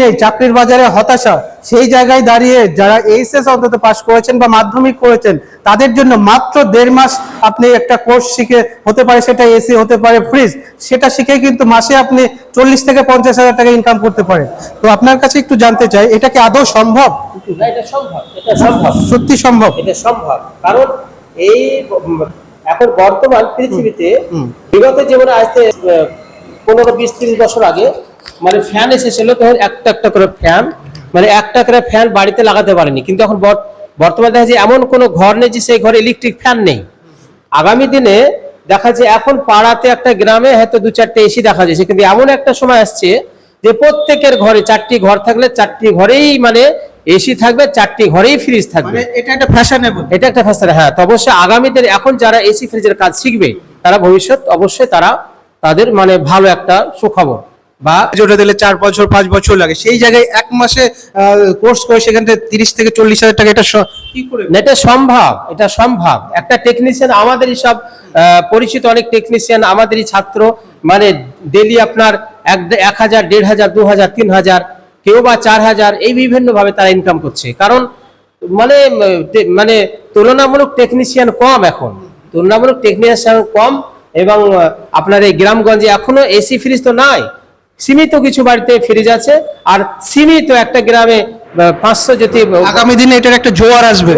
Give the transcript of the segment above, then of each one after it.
নেই চাকরির বাজারে হতাশা। সেই জায়গায় দাঁড়িয়ে যারা এইচএস অন্তত পাশ করেছেন বা মাধ্যমিক করেছেন তাদের জন্য মাত্র দেড় মাস আপনি একটা কোর্স শিখে হতে পারে সেটা এসি হতে পারে ফ্রিজ সেটা শিখে কিন্তু মাসে আপনি চল্লিশ থেকে পঞ্চাশ হাজার টাকা ইনকাম করতে পারেন। তো আপনার কাছে একটু জানতে চাই এটা কি আদৌ সম্ভব? সত্যি সম্ভব? এটা সম্ভব কারণ এই এখন বর্তমান পৃথিবীতে বিগত জীবনে আসতে পনেরো বিশ তিরিশ বছর আগে মানে ফ্যান এসেছিল তখন একটা একটা করে ফ্যান মানে একটা করে ফ্যান বাড়িতে লাগাতে পারেনি। কিন্তু এখন বর্তমানে দেখা যায় এমন কোনো ঘর নেই যে সেই ঘরে ইলেকট্রিক ফ্যান নেই। আগামী দিনে দেখা যায় এখন পাড়াতে একটা গ্রামে হয়তো দু চারটে এসি দেখা যাচ্ছে। কিন্তু এমন একটা সময় আসছে যে প্রত্যেকের ঘরে চারটি ঘর থাকলে চারটি ঘরেই মানে এসি থাকবে চারটি ঘরেই ফ্রিজ থাকবে। মানে এটা একটা ফ্যাশনেবল এটা একটা ফ্যাশন হ্যাঁ। তো অবশ্যই আগামীদের এখন যারা এসি ফ্রিজের কাজ শিখবে তারা ভবিষ্যৎ অবশ্যই তারা তাদের মানে ভালো একটা সুখবর। বা যেটা দিলে চার বছর, পাঁচ বছর লাগে। সেই জায়গায় এক মাসে কোর্স করে সেখান থেকে তিরিশ থেকে চল্লিশ হাজার টাকা এটা কি করে? এটা সম্ভব এটা সম্ভব। একটা টেকনিশিয়ান আমাদেরই সব পরিচিত অনেক টেকনিশিয়ান আমাদেরই ছাত্র। মানে ডেলি আপনার এক এক হাজার, দেড় হাজার, দু হাজার, তিন হাজার, কেউ বা চার হাজার, এই বিভিন্ন ভাবে তারা ইনকাম করছে। কারণ মানে মানে তুলনামূলক টেকনিশিয়ান কম এখন। তুলনামূলক টেকনিশিয়ান কম এবং আপনার এই গ্রামগঞ্জে এখনও এসি ফ্রিজ তো নাই। সীমিত কিছু বাড়িতে ফ্রিজ আছে আর সীমিত একটা গ্রামে পাঁচশো যদি আগামী দিনে এটার একটা জোয়ার আসবে।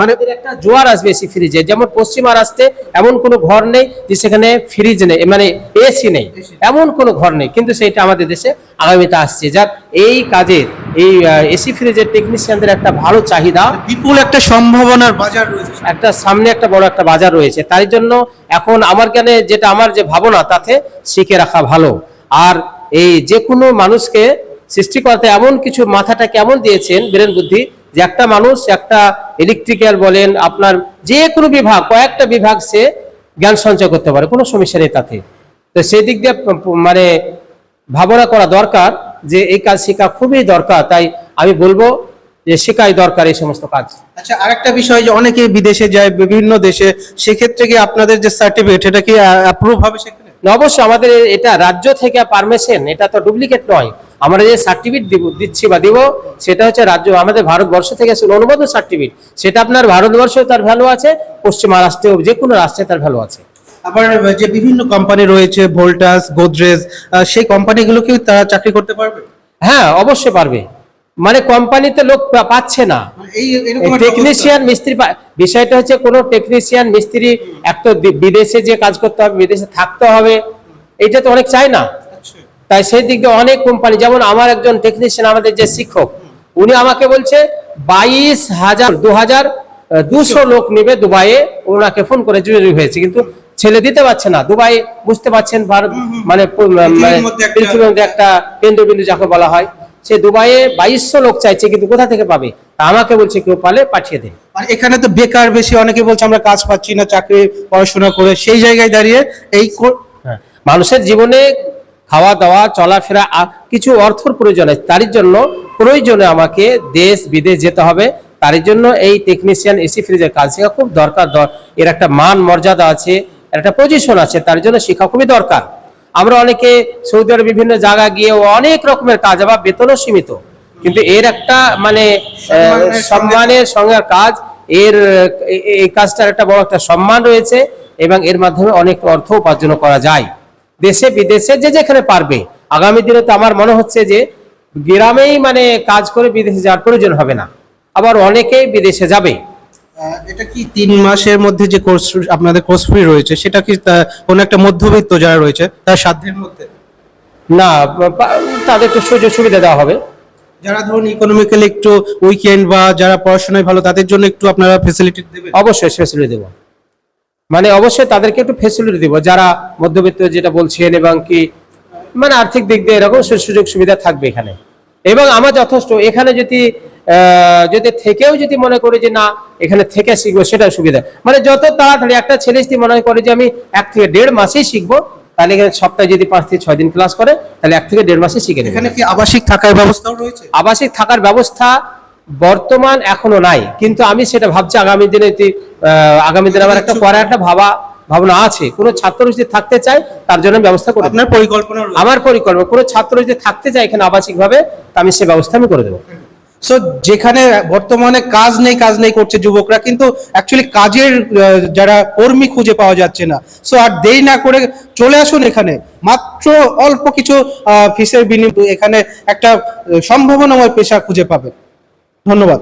মানে একটা জোয়ার আসবে এসি ফ্রিজে যেমন পশ্চিমা রাষ্ট্রে এমন কোনো ঘর নেই যে সেখানে ফ্রিজ নেই মানে এসি নেই এমন কোনো ঘর নেই। কিন্তু সেটা আমাদের দেশে আগামীতে আসছে। যার এই কাজের এই এসি ফ্রিজের টেকনিশিয়ানদের একটা ভালো চাহিদা। বিপুল একটা সম্ভাবনার বাজার রয়েছে। একটা সামনে একটা বড় একটা বাজার রয়েছে। তাই জন্য এখন আমার জ্ঞানে যেটা আমার যে ভাবনা তাতে শিখে রাখা ভালো। আর এই যে কোনো মানুষকে সৃষ্টিকর্তা এমন কিছু মাথাটা কেমন দিয়েছেন ব্রেন বুদ্ধি? যে একটা মানুষ একটা ইলেকট্রিক্যাল বলেন, আপনার যে কোনো বিভাগ, কয়েকটা বিভাগ সে জ্ঞান সঞ্চয় করতে পারে, কোনো সমস্যা নেই তাতে। তো সেই দিক দিয়ে মানে ভাবনা করা দরকার যে এই কাজ শেখা খুবই দরকার, তাই আমি বলব যে শেখাই দরকার এই সমস্ত কাজ। আচ্ছা আরেকটা বিষয় যে অনেকে বিদেশে যায়, বিভিন্ন দেশে, সেক্ষেত্রে কি আপনাদের যে সার্টিফিকেট এটা কি অ্যাপ্রুভ হবে সেখানে না, অবশ্যই আমাদের এটা রাজ্য থেকে পারমিশন এটা তো ডুপ্লিকেট নয়। আমরা যে সার্টিফিকেট দিব দিচ্ছি বা দিব সেটা হচ্ছে রাজ্য আমাদের ভারতবর্ষ থেকে আসলে অনুমোদন সার্টিফিকেট সেটা আপনার ভারতবর্ষেও তার ভ্যালু আছে পশ্চিম মহারাষ্ট্রেও যে কোনো রাষ্ট্রে তার ভ্যালু আছে। আবার যে বিভিন্ন কোম্পানি রয়েছে ভোল্টাস গোদরেজ সেই কোম্পানিগুলো কি তারা চাকরি করতে পারবে? হ্যাঁ অবশ্যই পারবে। মানে কোম্পানিতে লোক পাচ্ছে না। টেকনিশিয়ান মিস্ত্রি বিষয়টা হচ্ছে কোনো টেকনিশিয়ান মিস্ত্রি এক তো বিদেশে যে কাজ করতে হবে বিদেশে থাকতে হবে এটা তো অনেক চাই না। তাই সেই দিক দিয়ে অনেক কোম্পানি যেমন আমার একজন টেকনিশিয়ান আমাদের যে শিক্ষক উনি আমাকে বলছে বাইশ হাজার দু হাজার দুশো লোক নেবে দুবাইয়ে ওনাকে ফোন করে জরুরি হয়েছে। কিন্তু ছেলে দিতে পারছে না। দুবাই বুঝতে পারছেন ভারত মানে মানে পৃথিবীর মধ্যে একটা কেন্দ্রবিন্দু যাকে বলা হয়। সে দুবাইয়ে বাইশশো লোক চাইছে কিন্তু কোথা থেকে পাবে? তা আমাকে বলছে কেউ পালে পাঠিয়ে দেন আর এখানে তো বেকার বেশি অনেকে বলছে আমরা কাজ পাচ্ছি না চাকরি পড়াশোনা করে সেই জায়গায় দাঁড়িয়ে এই হ্যাঁ। মানুষের জীবনে খাওয়া দাওয়া চলাফেরা কিছু অর্থর প্রয়োজন আছে। তার জন্য প্রয়োজনে আমাকে দেশ বিদেশ যেতে হবে। তার জন্য এই টেকনিশিয়ান এসি ফ্রিজের কাজ শেখা খুব দরকার। দর- এর একটা মান মর্যাদা আছে এর একটা পজিশন আছে তার জন্য শেখা খুবই দরকার। আমরা অনেকে সৌদি আরব বিভিন্ন জায়গা গিয়ে অনেক রকমের কাজ বা বেতনও সীমিত। কিন্তু এর একটা মানে সম্মানের সঙ্গে- কাজ এর এই কাজটার একটা বড় একটা সম্মান রয়েছে এবং এর মাধ্যমে অনেক অর্থ উপার্জন করা যায়। দেশে বিদেশে যে যেখানে পারবে। আগামী দিনে তো আমার মনে হচ্ছে যে গ্রামেই মানে কাজ করে বিদেশে যাওয়ার প্রয়োজন হবে না। আবার অনেকেই বিদেশে যাবে। এটা কি তিন মাসের মধ্যে যে কোর্স আপনাদের কোর্স ফ্রি রয়েছে সেটা কি কোনো একটা মধ্যবিত্ত যারা রয়েছে তার সাধ্যের মধ্যে? না বা- তাদের একটু সুযোগ সুবিধা দেওয়া হবে। যারা ধরুন ইকোনমিক্যালি একটু উইকেন্ড বা যারা পড়াশোনায় ভালো তাদের জন্য একটু আপনারা ফেসিলিটি দেবেন? অবশ্যই ফেসিলিটি দেব। মানে অবশ্যই তাদেরকে একটু ফেসিলিটি দেব। যারা মধ্যবিত্ত যেটা বলছেন এবং কি মানে আর্থিক দিক দিয়ে এরকম সু- সুযোগ সুবিধা থাকবে এখানে। এবং আমার যথেষ্ট এখানে যদি যদি থেকেও যদি মনে করি যে না এখানে থেকে শিখব সেটা সুবিধা। মানে যত তাড়াতাড়ি একটা ছেলে যদি মনে করে যে আমি এক থেকে দেড় মাসেই শিখব তাহলে এখানে সপ্তাহে যদি পাঁচ থেকে ছয় দিন ক্লাস করে তাহলে এক থেকে দেড় মাসে শিখে নেবে। এখানে কি আবাসিক থাকার ব্যবস্থাও রয়েছে? আবাসিক থাকার ব্যবস্থা বর্তমান এখনও নাই। কিন্তু আমি সেটা ভাবছি আগামী দিনে আগামী দিনে আমার একটা পরে একটা ভাবা ভাবনা আছে। কোনো ছাত্র যদি থাকতে চায় তার জন্য ব্যবস্থা করে। আপনার পরিকল্পনা। আমার পরিকল্পনা কোনো ছাত্র যদি থাকতে চায় এখানে আবাসিকভাবে আমি সে ব্যবস্থা আমি করে দেবো। সো যেখানে বর্তমানে কাজ নেই কাজ নেই করছে যুবকরা, কিন্তু অ্যাকচুয়ালি কাজের যারা কর্মী খুঁজে পাওয়া যাচ্ছে না। সো আর দেরি না করে চলে আসুন এখানে। মাত্র অল্প কিছু ফিসের বিনিময়ে এখানে একটা সম্ভাবনাময় পেশা খুঁজে পাবে ধন্যবাদ।